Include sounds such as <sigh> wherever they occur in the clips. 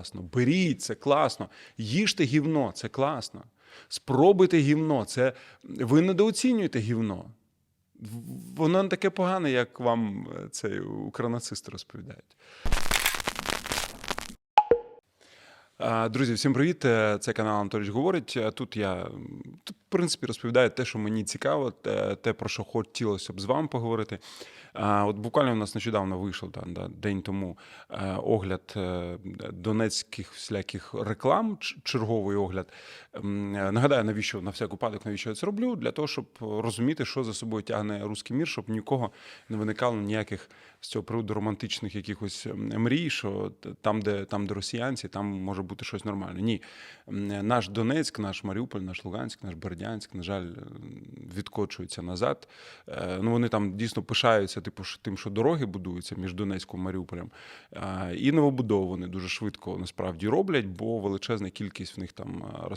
класно. Беріть, це класно. Їжте гівно, це класно. Спробуйте гівно. Це ви недооцінюєте гівно. Воно не таке погане, як вам е, цей укранацисти розповідають. Друзі, всім привіт! Е, Це канал Анатолійович говорить. Е, Тут я в принципі розповідаю те, що мені цікаво, те, про що хотілося б з вами поговорити. От буквально у нас нещодавно вийшов там, да, день тому е, огляд е, донецьких всіляких реклам, черговий огляд. Е, Нагадаю, навіщо на всяк випадок, навіщо я це роблю? Для того, щоб розуміти, що за собою тягне руський мір, щоб нікого не виникало ніяких з цього приводу романтичних якихось мрій, що там, де там, де росіянці, там може бути щось нормальне. Ні, наш Донецьк, наш Маріуполь, наш Луганськ, наш Бердянськ, на жаль, відкочуються назад. Е, Ну вони там дійсно пишаються, типу, тим, що дороги будуються між Донецьком і Маріуполем. І новобудову вони дуже швидко насправді роблять, бо величезна кількість в них там а,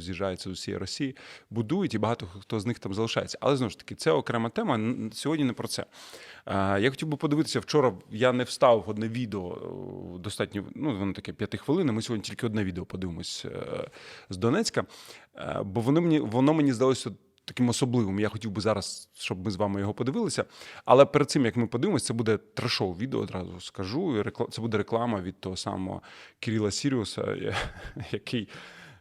з'їжджається з усієї Росії, будують, і багато хто з них там залишається. Але знову ж таки, це окрема тема. Сьогодні не про це. Я хотів би подивитися вчора. Я не вставив одне відео достатньо. Ну воно таке п'яти хвилин. Ми сьогодні тільки одне відео подивимось е, з Донецька, Е, бо воно мені воно мені здалося. Таким особливим. Я хотів би зараз, щоб ми з вами його подивилися. Але перед цим як ми подивимося, це буде трешове відео, одразу скажу. Це буде реклама від того самого Кирила Сіріуса, <laughs> який,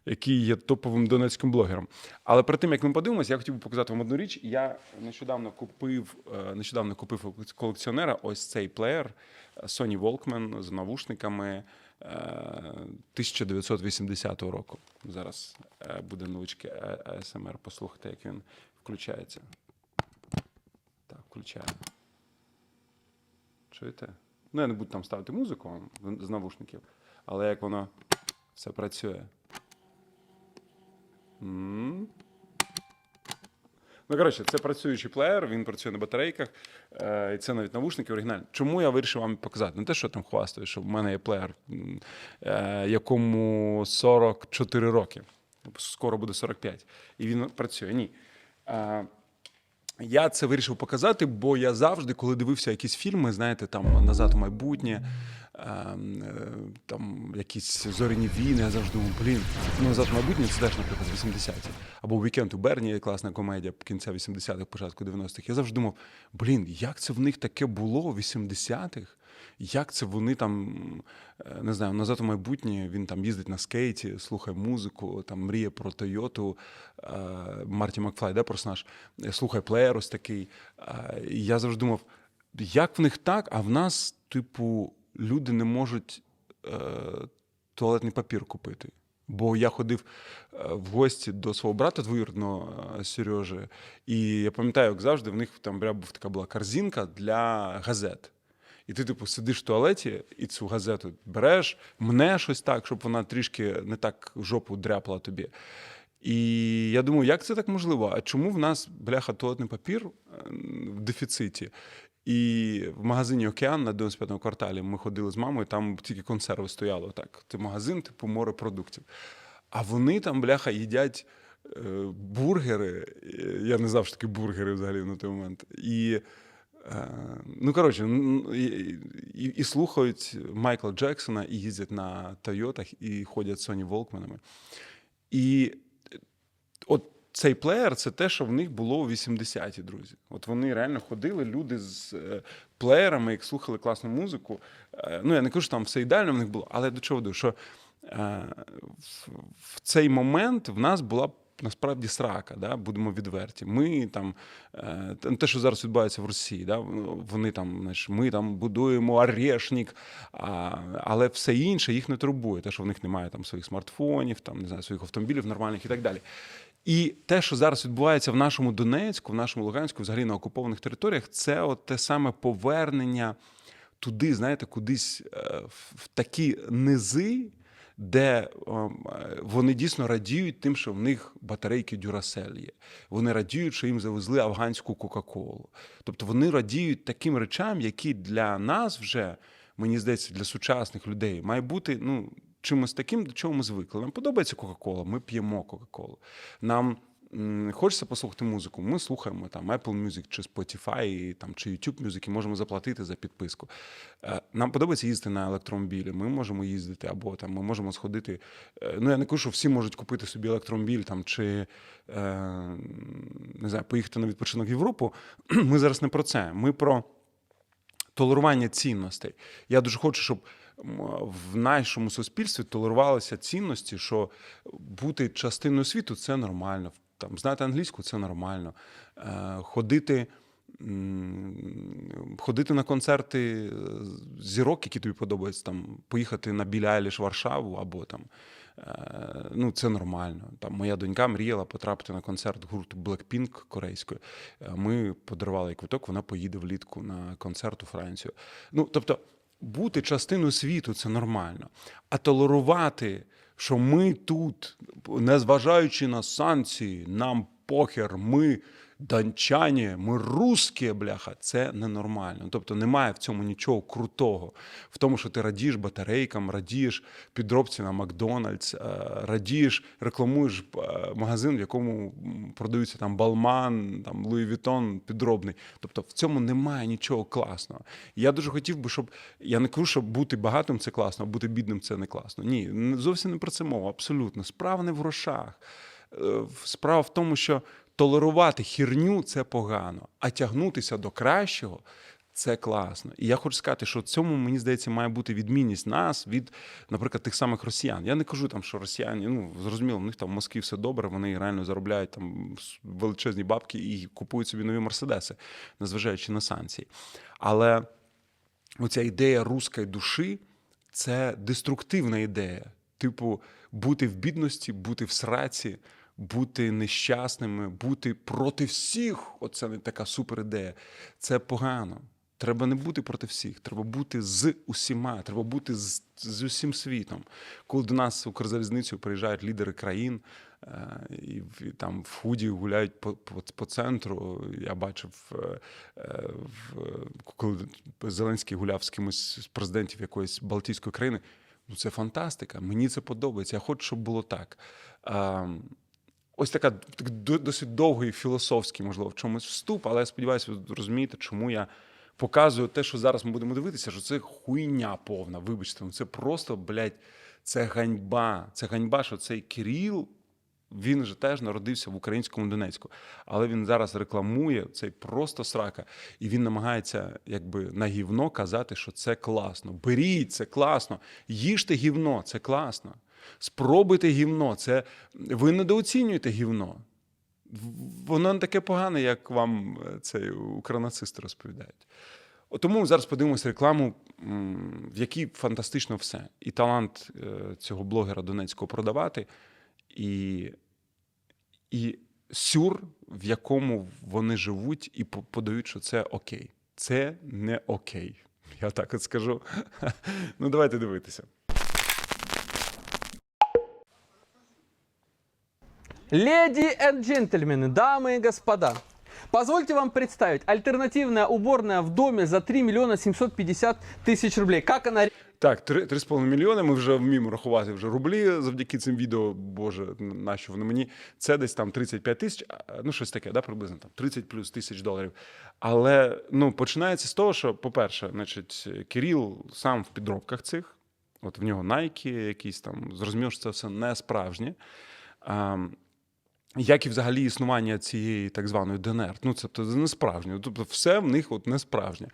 який є топовим донецьким блогером. Але перед тим як ми подивимося, я хотів би показати вам одну річ. Я нещодавно купив е, нещодавно купив колекціонера ось цей плеєр Sony Walkman з навушниками. Е, 1980 року. Зараз е, буде невеличке е, АСМР. Послухайте, як він включається. Так, включаю. Чуєте? Ну, я не буду там ставити музику з навушників, але як воно все працює. Ну, коротше, це працюючий плеєр, він працює на батарейках, е, і це навіть навушники оригінальні. Чому я вирішив вам показати? Не те, що там хвастаю, що в мене є плеєр, е, якому 44 роки. Скоро буде 45. І він працює. Ні. Е, я це вирішив показати, бо я завжди, коли дивився якісь фільми, знаєте, там назад у майбутнє, там якісь зоряні війни, я завжди думав, блін, ну назад майбутнє це теж, наприклад, 80-ті. Або «Вікенд у Берні, класна комедія кінця 80-х, початку 90-х. Я завжди думав, блін, як це в них таке було у 80-х? Як це вони там, е, не знаю, назад у майбутнє, він там їздить на скейті, слухає музику, там мріє про Тойоту, е, Марті Макфлай, де персонаж, е, слухає плеєр ось такий. Е, я завжди думав, як в них так, а в нас, типу, люди не можуть е, туалетний папір купити. Бо я ходив е, в гості до свого брата двоюродного е, Сережі, і я пам'ятаю, як завжди, в них там був така була корзинка для газет. І ти, типу, сидиш в туалеті і цю газету береш, мне щось так, щоб вона трішки не так жопу дряпала тобі. І я думаю, як це так можливо? А чому в нас бляха туалетний папір е, в дефіциті? І в магазині Океан на 95-му кварталі ми ходили з мамою, там тільки консерви стояли. Так, це магазин, типу морепродуктів. А вони там, бляха, їдять е, бургери. Е, Я не знав, що бургери взагалі на той момент. І Е, Ну, коротше, і, і, і слухають Майкла Джексона, і їздять на Тойотах, і ходять Sony Волкманами. І е, от цей плеєр це те, що в них було у 80-ті, друзі. От вони реально ходили, люди з е, плеєрами, як слухали класну музику. Е, Ну, я не кажу, що там все ідеально в них було, але до чого веду, що е, в, цей момент в нас була насправді срака, да? будемо відверті. Ми там те- що зараз відбувається в Росії, да? вони там, знаєш, ми там будуємо орешник, а, але все інше їх не турбує. Те, що в них немає там своїх смартфонів, там не знаю, своїх автомобілів нормальних і так далі. І те, що зараз відбувається в нашому Донецьку, в нашому Луганську, взагалі на окупованих територіях, це от те саме повернення туди, знаєте, кудись е, в такі низи, де е, вони дійсно радіють тим, що в них батарейки Дюрасель є. Вони радіють, що їм завезли афганську Кока-Колу. Тобто вони радіють таким речам, які для нас вже, мені здається, для сучасних людей має бути ну, чимось таким, до чого ми звикли. Нам подобається Кока-Кола, ми п'ємо Кока-Колу. Нам хочеться послухати музику. Ми слухаємо там Apple Music чи Spotify, там, чи YouTube Music, і можемо заплатити за підписку. Е, Нам подобається їздити на електромобілі. Ми можемо їздити, або там ми можемо сходити. е, Ну, я не кажу, що всі можуть купити собі електромобіль там, чи е, не знаю, поїхати на відпочинок в Європу. <clears throat> Ми зараз не про це. Ми про толерування цінностей. Я дуже хочу, щоб в нашому суспільстві толерувалися цінності, що бути частиною світу це нормально. Там, знати англійську це нормально. Е, ходити. Ходити на концерти е, зірок, які тобі подобаються, там поїхати на Білі Айліш Варшаву або там. е, Ну, це нормально. Там моя донька мріяла потрапити на концерт гурту Blackpink корейської. Ми подарували квиток, вона поїде влітку на концерт у Францію. Ну, тобто, бути частиною світу це нормально. А толерувати, що ми тут, незважаючи на санкції, нам похер, ми дончані, ми русські, бляха, це ненормально. Тобто немає в цьому нічого крутого. В тому, що ти радієш батарейкам, радієш підробці на Макдональдс, е, радієш, рекламуєш е, магазин, в якому продаються там Балман, там Луї Вітон підробний. Тобто в цьому немає нічого класного. Я дуже хотів би, щоб я не кажу, що бути багатим це класно, а бути бідним це не класно. Ні, зовсім не про це мова. Абсолютно. Справа не в грошах. Е, Справа в тому, що толерувати хірню це погано, а тягнутися до кращого. Це класно. І я хочу сказати, що в цьому, мені здається, має бути відмінність нас від, наприклад, тих самих росіян. Я не кажу там, що росіяни, ну зрозуміло, в них там в Москві все добре, вони реально заробляють там величезні бабки і купують собі нові мерседеси, незважаючи на санкції. Але оця ідея руської душі це деструктивна ідея. Типу, бути в бідності, бути в сраці, бути нещасними, бути проти всіх. Оце не така супер ідея. Це погано. Треба не бути проти всіх, треба бути з усіма, треба бути з, з усім світом. Коли до нас в Укрзалізницю приїжджають лідери країн, е, і, і там в худі гуляють по, по, по центру. Я бачив, е, е, в- коли Зеленський гуляв з кимось з президентів якоїсь Балтійської країни. Ну, це фантастика. Мені це подобається. Я хочу, щоб було так. Ось така досить довгий філософський, можливо, в чомусь вступ, але я сподіваюся, ви розумієте, чому я показую те, що зараз ми будемо дивитися, що це хуйня повна. Вибачте, ну це просто, блядь, це ганьба. Це ганьба, що цей Кирил, він же теж народився в українському Донецьку, але він зараз рекламує цей просто срака, і він намагається якби на гівно казати, що це класно. Беріть, це класно. Їжте гівно, це класно. Спробуйте гівно. Це ви недооцінюєте гівно. Воно не таке погане, як вам е, цей укранацисти розповідають. Тому зараз подивимося рекламу, в якій фантастично все. І талант е, цього блогера Донецького продавати, і, і сюр, в якому вони живуть, і подають, що це окей. Це не окей. Я так от скажу. <laughs> Ну, давайте дивитися. Леди и джентльмены, дамы и господа, позвольте вам представить альтернативная уборная в доме за 3 миллиона 750 тысяч рублей. Как она Так, три- 3,5 мільйони. Ми вже вміємо рахувати вже рублі завдяки цим відео. Боже, нащо вони мені? Це десь там 35 тисяч, а, ну щось таке, да, приблизно там 30 плюс тисяч доларів. Але ну, починається з того, що, по-перше, значить, Кирил сам в підробках цих, от в нього Nike якісь там, зрозуміло, що це все не справжнє. Як і взагалі існування цієї так званої ДНР. Ну, це, це не справжнє. Тобто, все в них от не справжнє.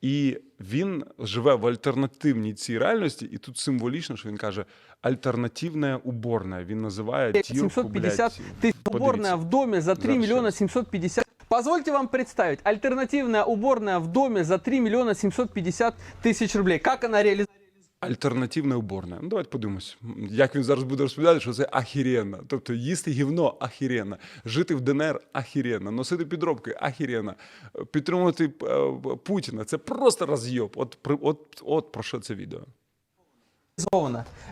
І він живе в альтернативній цій реальності, і тут символічно, що він каже: альтернативна уборна. Він називає дірку, 750 блядь, тысяч уборная в доме за 3 Зараз, 750 Позвольте вам представить альтернативная уборная в доме за 3 миллиона 750 тысяч рублей. Как она реализуется? Альтернативна уборне. Ну, давайте подивимось, як він зараз буде розповідати, що це ахіренно. Тобто їсти гівно ахірена, жити в ДНР ахірена, носити підробки ахірена, підтримувати е, Путіна. Це просто розйоб. От, от, от про що це відео.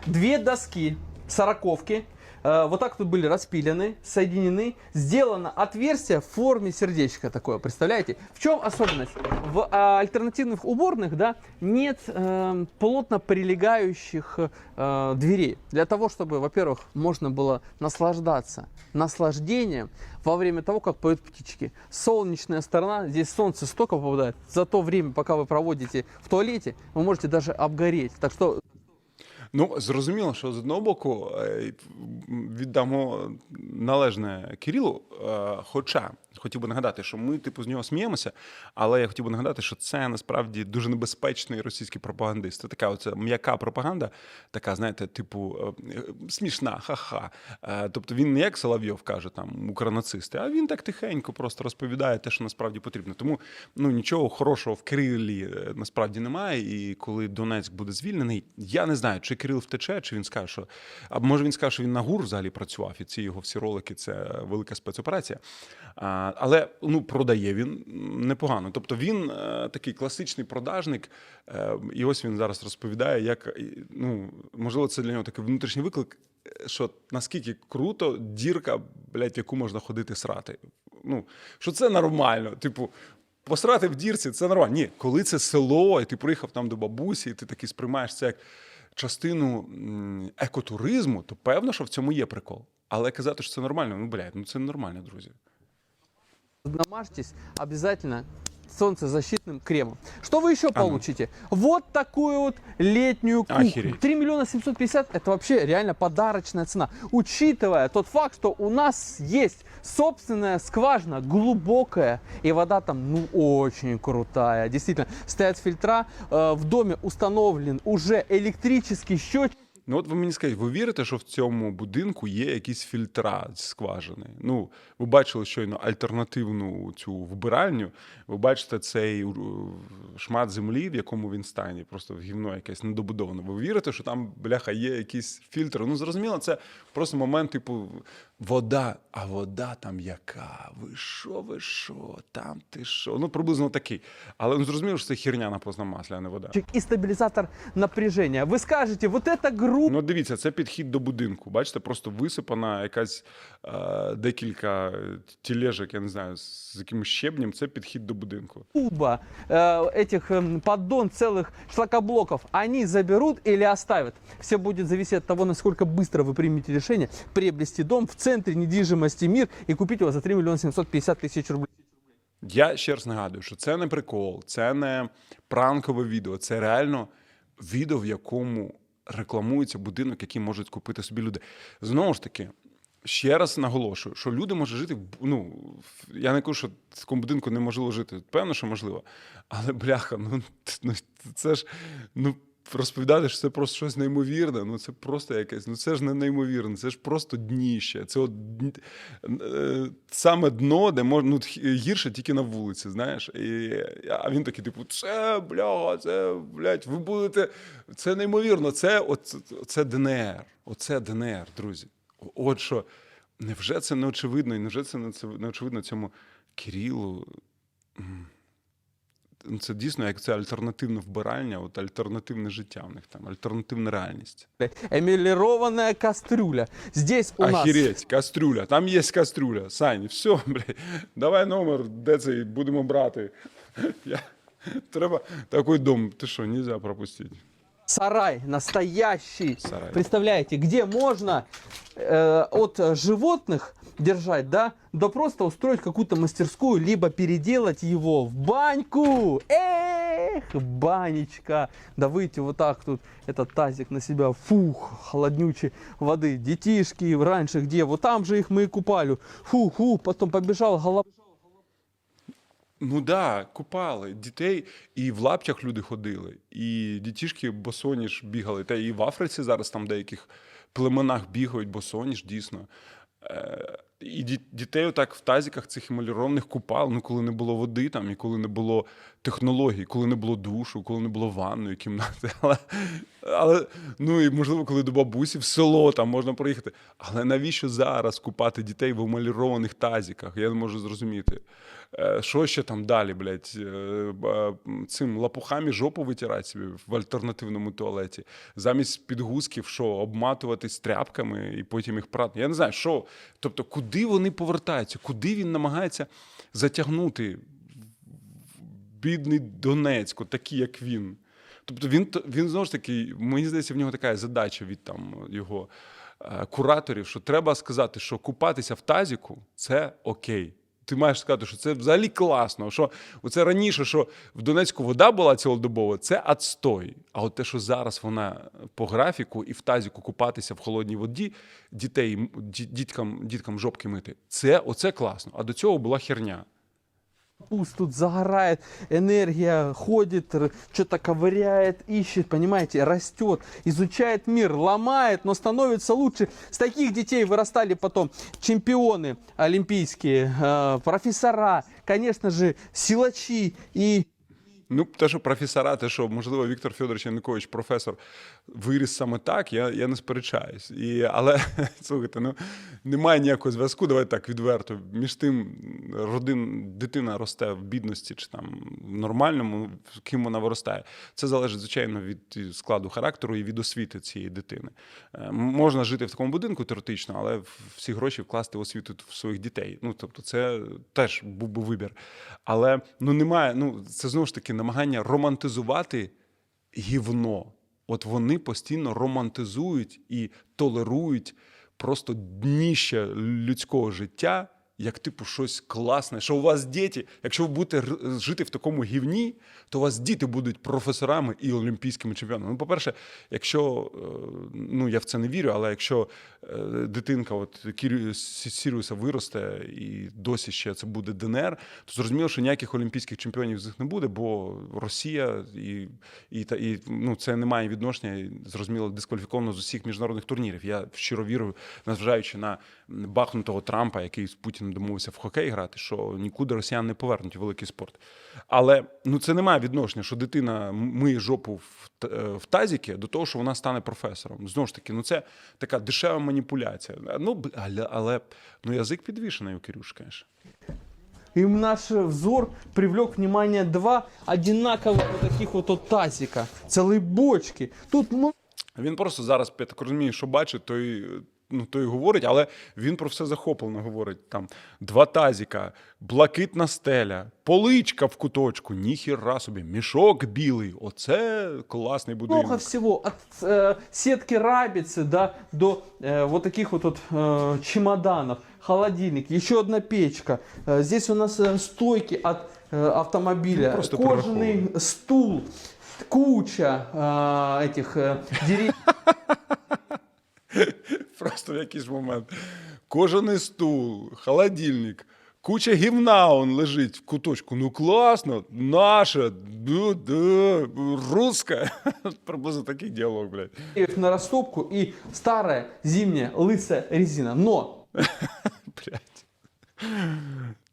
Дві доски, сороковки, э, вот так тут были распилены, соединены, сделано отверстие в форме сердечка такое, представляете? В чем особенность? В а, альтернативных уборных, да, нет эм, плотно прилегающих э, дверей. Для того, чтобы, во-первых, можно было наслаждаться наслаждением во время того, как поют птички. Солнечная сторона, здесь солнце столько попадает, за то время, пока вы проводите в туалете, вы можете даже обгореть. Так что Ну, зрозуміло, що з одного боку е, віддамо належне Кирилу. е, Хоча хотів би нагадати, що ми, типу, з нього сміємося, але я хотів би нагадати, що це насправді дуже небезпечний російський пропагандист. Це така оця м'яка пропаганда, така, знаєте, типу, е, смішна, ха-ха. Е, Тобто він не як Соловйов каже, там укронацисти, а він так тихенько просто розповідає те, що насправді потрібно. Тому ну нічого хорошого в Кирилі е, насправді немає. І коли Донецьк буде звільнений, я не знаю, чи Кирил втече, чи він скаже, що а може він скаже, що він на ГУР взагалі працював, і ці його всі ролики це велика спецоперація. Але ну продає він непогано. Тобто він е, такий класичний продажник, е, і ось він зараз розповідає, як ну можливо, це для нього такий внутрішній виклик. Що наскільки круто дірка, блядь, в яку можна ходити срати. Ну, що це нормально. Типу, посрати в дірці це нормально. Ні, коли це село, і ти приїхав там до бабусі, і ти такий сприймаєш це як частину екотуризму, то певно, що в цьому є прикол. Але казати, що це нормально, ну блядь, ну це ненормально, друзі. Намажьтесь обязательно солнцезащитным кремом. Что вы еще получите? Вот такую вот летнюю кухню. Охереть. 3 миллиона 750 это вообще реально подарочная цена. Учитывая тот факт, что у нас есть собственная скважина, глубокая, и вода там ну очень крутая. Действительно, стоят фильтра, э, в доме установлен уже электрический счетчик. Ну от ви мені скажіть, ви вірите, що в цьому будинку є якісь фільтра скважини? Ну, ви бачили щойно альтернативну цю вбиральню. Ви бачите цей е, шмат землі, в якому він стані, просто гівно якесь недобудоване. Ви вірите, що там, бляха, є якісь фільтри? Ну, зрозуміло, це просто момент, типу, вода, а вода там яка? Ви що, ви що? Там ти що? Ну, приблизно такий. Але ну, зрозуміло, що це херня на постном маслі, а не вода. и стабилизатор напряжения. Вы скажете, вот эта группа Ну, дивіться, це підхід до будинку. Бачите, просто висипана якась е, декілька тілежок, я не знаю, з якимось щебнем. Це підхід до будинку. куба э, этих эм, поддон целых шлакоблоков они заберут или оставят. Все будет зависеть от того, насколько быстро вы примете решение приобрести дом в Центре недвижимости мир и купить его за 3 миллиона 750 тысяч рублей. Я ще раз нагадую, що це не прикол, це не пранкове відео, це реально відео, в якому рекламується будинок, який можуть купити собі люди. Знову ж таки. Ще раз наголошую, що люди можуть жити ну, я не кажу, що в такому будинку неможливо жити. Певно, що можливо. Але бляха, ну, <laughs> ну це ж ну, розповідати, що це просто щось неймовірне. Ну це просто якесь. Ну це ж не неймовірне, це ж просто дніще. Це от е, саме дно, де можна ну, гірше тільки на вулиці, знаєш. І, а він такий, типу, це бляха, це блядь, ви будете. Це неймовірно. Це от, це ДНР. Оце ДНР, друзі. От що, невже це не очевидно, і невже це не це не очевидно цьому Кирилу? Ну, Це дійсно як це альтернативне вбирання, от альтернативне життя в них там, альтернативна реальність. Емілірована кастрюля. Здесь у нас Охереть, кастрюля. Там є кастрюля. Сань, все, <laughs> блядь, давай номер, де цей будемо брати. <laughs> Я... Треба такий дом. Ти що, нельзя пропустити. Сарай настоящий. Сарай. Представляете, где можно э, от животных держать, да, до просто устроить какую-то мастерскую, либо переделать его в баньку. Эх, банечка. Да выйти вот так тут, этот тазик на себя, фух, холоднючей воды. Детишки раньше где? Вот там же их мы и купали. Фу-фу, потом побежал голова. Ну да, купали дітей, і в лаптях люди ходили, і дітішки босоніж бігали. Та і в Африці зараз там в деяких племенах бігають босоніж, дійсно. Е, і дітей отак в тазіках цих емалірованих купали, ну коли не було води там, і коли не було технологій, коли не було душу, коли не було ванної кімнати. <laughs> Але, але ну і можливо, коли до бабусі в село там можна проїхати. Але навіщо зараз купати дітей в емалірованих тазіках? Я не можу зрозуміти. Що ще там далі, блядь, цим лапухами жопу витирати собі в альтернативному туалеті, замість підгузків, що обматуватись тряпками і потім їх прати. Я не знаю, що. Тобто, куди вони повертаються, куди він намагається затягнути бідний Донецьк, такий, як він. Тобто він, він знову ж таки, мені здається, в нього така задача від там його е, кураторів, що треба сказати, що купатися в тазіку це окей. Ти маєш сказати, що це взагалі класно. Що це раніше, що в Донецьку вода була цілодобово, це адстой. А от те, що зараз вона по графіку і в тазіку купатися в холодній воді, дітей, діткам, діткам жопки мити, це оце класно. А до цього була херня. Пусть тут загорает, энергия ходит, что-то ковыряет, ищет, понимаете, растет, изучает мир, ломает, но становится лучше. С таких детей вырастали потом чемпионы олимпийские, э, профессора, конечно же, силачи и Ну, те, що професора, те, що можливо Віктор Федорович Янукович, професор, виріс саме так, я, я не сперечаюсь. І, але <laughs> слухайте, ну немає ніякого зв'язку. Давайте так відверто. Між тим, родин, дитина росте в бідності чи там в нормальному, ким вона виростає. Це залежить, звичайно, від складу характеру і від освіти цієї дитини. Е, Можна жити в такому будинку теоретично, але всі гроші вкласти в освіту в своїх дітей. Ну тобто, це теж був би вибір. Але ну немає. Ну це знову ж таки намагання романтизувати гівно. От вони постійно романтизують і толерують просто дніще людського життя, як типу щось класне. Що у вас діти, якщо ви будете жити в такому гівні, то у вас діти будуть професорами і олімпійськими чемпіонами. Ну, по-перше, якщо е, ну я в це не вірю, але якщо е, дитинка, от Сіріуса виросте і досі ще це буде ДНР, то зрозуміло, що ніяких олімпійських чемпіонів з них не буде, бо Росія і, і, та, і ну, це не має відношення, зрозуміло, дискваліфіковано з усіх міжнародних турнірів. Я щиро вірю, незважаючи на бахнутого Трампа, який з Путіним домовився в хокей грати, що нікуди росіян не повернуть у великий спорт. Але ну це не має відношення, що дитина миє жопу в, е, в тазіки до того, що вона стане професором. Знову ж таки, ну це така дешева маніпуляція. Ну але, але ну язик підвішений у Кирюш, конечно. И наш взор привлек внимание два одинаковых вот таких вот, вот тазика, целые бочки. Тут ну, Він просто зараз, я так розумію, що бачить, той, ну, той говорить, але він про все захоплено говорить. Там два тазіка, блакитна стеля, поличка в куточку, ніхіра собі, мішок білий. Оце класний будинок. много всего. От э, сетки рабицы да, до э, вот таких вот, вот э, чемоданов, холодильник, еще одна печка. Э, здесь у нас э, стойки от э, автомобиля, Ну, просто кожаный стул, куча э, этих э, деревьев. <laughs> Просто в якийсь момент. Кожаний стул, холодильник, куча гівна он лежить в куточку. Ну класно, да, русське. Приблизно такий діалог, блядь. на растопку и старая зимняя лысая резина. Но <laughs> Блядь.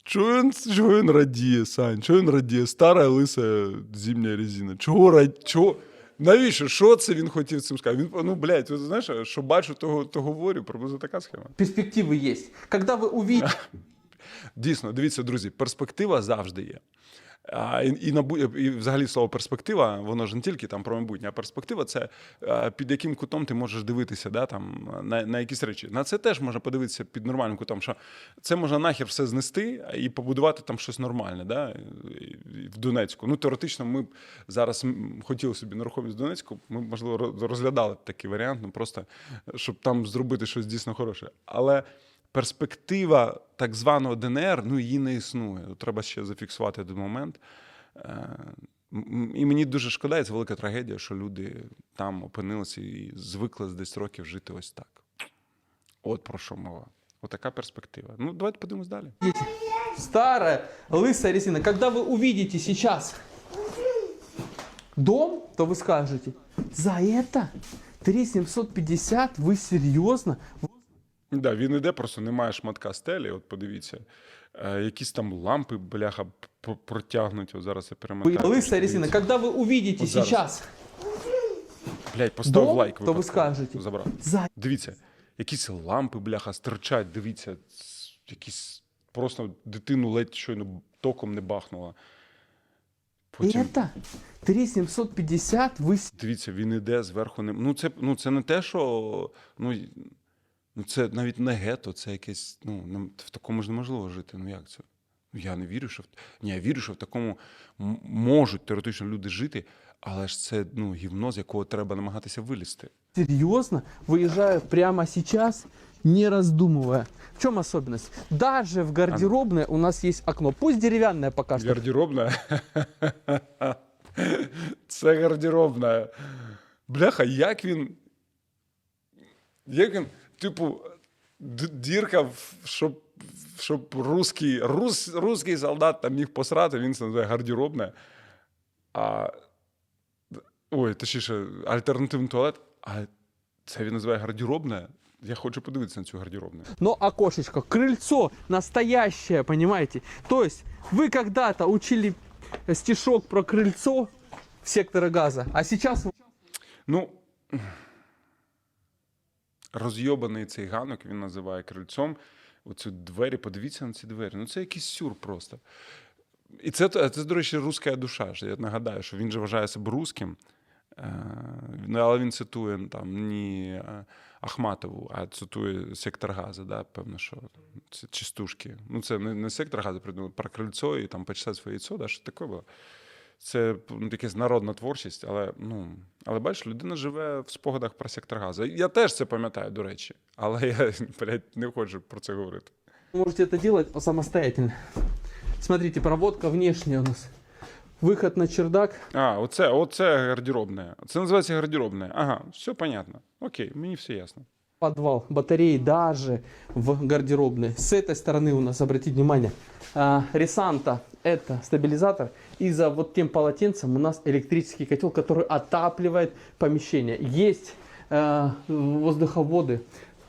Чого він, чого він радіє, Сань? Чого він радіє? Стара лиса зимня резина. Чого рад... Чого? Навіщо? Що це він хотів цим сказати? Він, ну, блядь, от, знаєш, що бачу, того, то говорю. Приблизно така схема. Перспективи є. Когда ви увійдете... <laughs> Дійсно, дивіться, друзі, перспектива завжди є. А, і, і, на, бу- і взагалі слово перспектива, воно ж не тільки там про майбутнє, а перспектива це е, під яким кутом ти можеш дивитися да, там, на, на якісь речі. На це теж можна подивитися під нормальним кутом, що це можна нахер все знести і побудувати там щось нормальне да, в Донецьку. Ну, теоретично, ми б зараз хотіли собі нерухомість в Донецьку, ми можливо, роз- розглядали такий варіант, ну просто щоб там зробити щось дійсно хороше. Але перспектива так званого ДНР, ну її не існує. Тут Треба ще зафіксувати той момент. Е, м- І мені дуже шкода, і це велика трагедія, що люди там опинилися і звикли з 10 років жити ось так. От про що мова. Отака перспектива. Ну, давайте подивимось далі. старая лысая резина, когда вы увидите сейчас дом, то вы скажете, за это 3750, вы серьезно? Да, він іде, просто немає шматка стелі. От подивіться, е, якісь там лампи, бляха, п- протягнуті. От зараз я Вы, перемотаю. лысая резина, Дивіться. когда вы увидите Вот зараз. сейчас Блядь, постав дом, лайк. то ви випадково. скажете. Забрав. за Дивіться, якісь лампи, бляха, стирчать, дивіться, ц- якісь просто дитину ледь щойно током не бахнула. И Потім, это 3750 вы с- дивіться, він іде зверху ним. Ну, це, ну, це не те, що. Ну, й- ну, це навіть не гето, це якесь. Ну, в такому ж неможливо жити. Ну як це? Ну, я не вірю, що в ні, я вірю, що в такому можуть теоретично люди жити, але ж це ну, гівно, з якого треба намагатися вилізти. серьезно выезжаю прямо сейчас, не раздумывая. В чем особенность? Даже в гардеробной у нас есть окно. Пусть деревянное пока что. Гардеробна. <laughs> Це гардеробна. Бляха, як він. Як він, типу, д- дірка, в- щоб, щоб русський, рус, русський солдат там міг посрати, він це називає гардеробна. А, ой, точніше, альтернативний туалет. А це він називає гардеробна. Я хочу подивитися на цю гардеробну. Но окошечко, крыльцо настоящее, понимаете? То есть вы когда-то учили стишок про крыльцо в сектора газа, а сейчас Ну, розйобаний цей ганок, він називає крильцом. Оцю двері, подивіться на ці двері. Ну, це якийсь сюр просто. І це, це до речі, руська душа. Я нагадаю, що він же вважає себе русським, е, ну, але він цитує там не е, Ахматову, а цитує сектор Газа, да, певно, що це чистушки. Ну, це не, не сектор Газа придумав, про крильцо і там почесати своє яйцо, да, що таке було Це ну, якась народна творчість, але ну але бачиш, людина живе в спогадах про сектор газу. Я теж це пам'ятаю, до речі, але я <laughs> блядь, не хочу про це говорити. вы можете это делать самостоятельно. Смотрите, проводка внешняя у нас. Выход на чердак. А, оце, оце гардеробне. Це називається гардеробне. Ага, все понятно. Окей, мені все ясно. подвал, батареи даже в гардеробной. С этой стороны у нас, обратите внимание, а, Ресанта это стабилизатор. И за вот тем полотенцем у нас электрический котел, который отапливает помещение. Есть э, воздуховоды,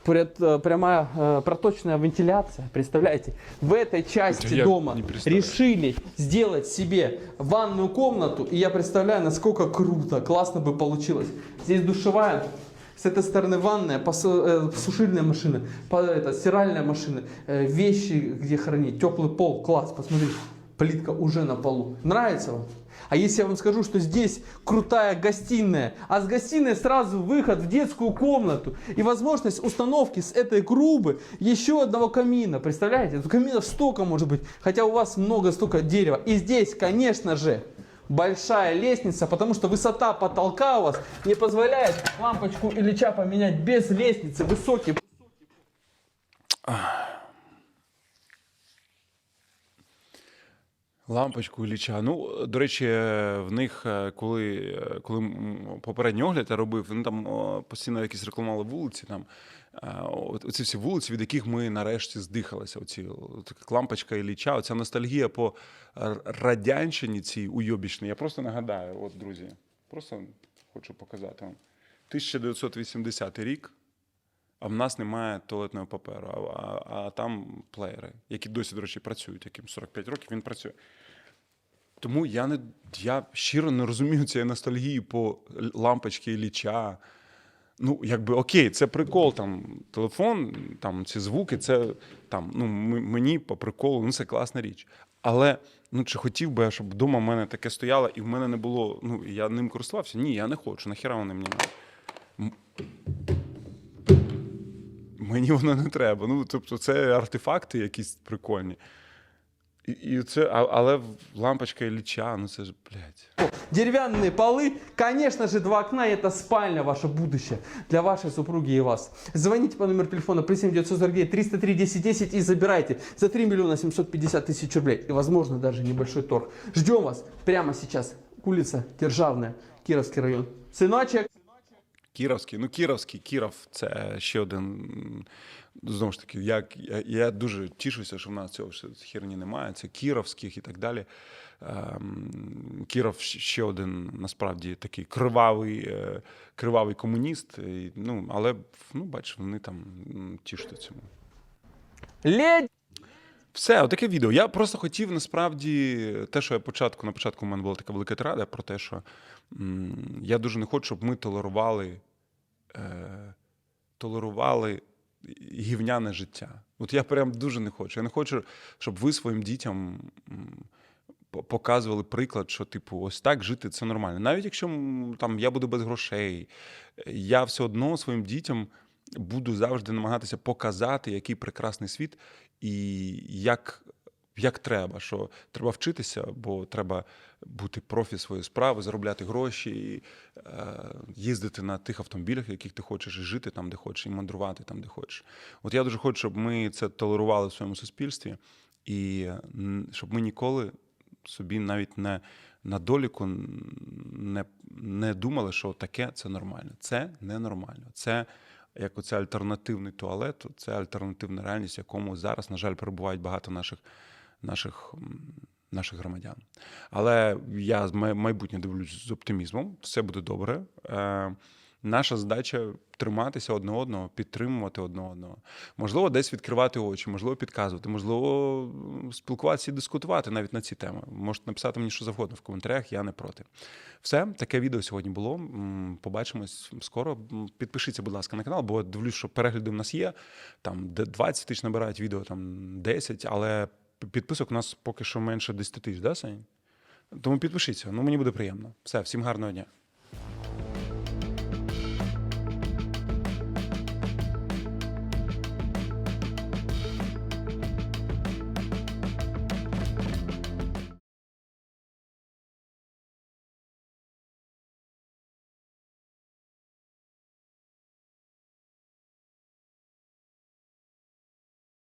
пред- э, прямая э, проточная вентиляция. Представляете, в этой части Я дома не представляю. решили сделать себе ванную комнату. И я представляю, насколько круто, классно бы получилось. Здесь душевая, с этой стороны ванная, э, сушильная машина, это, стиральная машина, э, вещи где хранить, теплый пол, класс, посмотрите, плитка уже на полу. Нравится вам? А если я вам скажу, что здесь крутая гостиная, а с гостиной сразу выход в детскую комнату и возможность установки с этой грубы еще одного камина, представляете? Каминов столько может быть, хотя у вас много столько дерева. И здесь, конечно же, большая лестница, потому что высота потолка у вас не позволяет лампочку Ильича поменять без лестницы, высокий. Лампочку Ілліча. Ну, до речі, в них, е, коли, е, коли м, попередній огляд я робив, вони там о, постійно якісь рекламували вулиці. Там, е, от- оці всі вулиці, від яких ми нарешті здихалися. Оці, от, як лампочка Ілліча, оця ностальгія по радянщині цій уйобічній. Я просто нагадаю, от, друзі, просто хочу показати вам. 1980 рік. А в нас немає туалетного паперу, а, а, а там плеєри, які досі, до речі, працюють, яким 45 років він працює. Тому я не я щиро не розумію цієї ностальгії по лампочки ліча. Ну, якби окей, це прикол, там телефон, там ці звуки, це там, ну, мені по приколу, ну це класна річ. Але ну, чи хотів би я, щоб вдома в мене таке стояло, і в мене не було, ну, я ним користувався? Ні, я не хочу. Нахіра вони мені? Мені воно не треба. Ну, тобто, це артефакти якісь прикольні. І, і це, а- але лампочка і ліча, ну це ж, блядь. Деревянные полы, конечно же, два окна, и это спальня ваше будущее для вашей супруги и вас. Звоните по номеру телефона плюс 7 949 303 10 10 и забирайте за 3 миллиона 750 тысяч рублей. И, возможно, даже небольшой торг. Ждем вас прямо сейчас. Улица Державная, Кировский район. Сыночек, Кіровський, ну Кіровський, Кіров це ще один. Знову ж таки, як, я, я дуже тішуся, що в нас цього херні немає. Це Кіровських і так далі. Ем, Кіров ще один насправді такий кривавий, е, кривавий комуніст. І, ну, але ну, бачиш, вони там тішаться цьому. ледь. Все, отаке відео. Я просто хотів насправді те, що я початку на початку в мене була така велика тирада про те, що м, я дуже не хочу, щоб ми толерували, е, толерували гівняне життя. От я прям дуже не хочу. Я не хочу, щоб ви своїм дітям показували приклад, що, типу, ось так жити це нормально. Навіть якщо там я буду без грошей, я все одно своїм дітям буду завжди намагатися показати, який прекрасний світ, і як, як треба, що треба вчитися, бо треба бути профі своєї справи, заробляти гроші, е, їздити на тих автомобілях, яких ти хочеш, і жити там, де хочеш, і мандрувати там, де хочеш. От я дуже хочу, щоб ми це толерували в своєму суспільстві, і щоб ми ніколи собі навіть не на доліку не, не думали, що таке це нормально. Це ненормально. Це як оце альтернативний туалет, це альтернативна реальність, в якому зараз, на жаль, перебувають багато наших, наших, наших громадян. Але я майбутнє дивлюсь з оптимізмом, все буде добре. Е, наша задача триматися одне одного, підтримувати одне одного. Можливо, десь відкривати очі, можливо, підказувати, можливо, спілкуватися і дискутувати навіть на ці теми. Можете написати мені що завгодно в коментарях, я не проти. Все, таке відео сьогодні було. Побачимось скоро. Підпишіться, будь ласка, на канал, бо дивлюсь, що перегляди в нас є. Там де 20 тисяч набирають відео, там 10, але Підписок у нас поки що менше 10 тисяч, да, Сань? Тому підпишіться. Ну мені буде приємно. Все, всім гарного дня.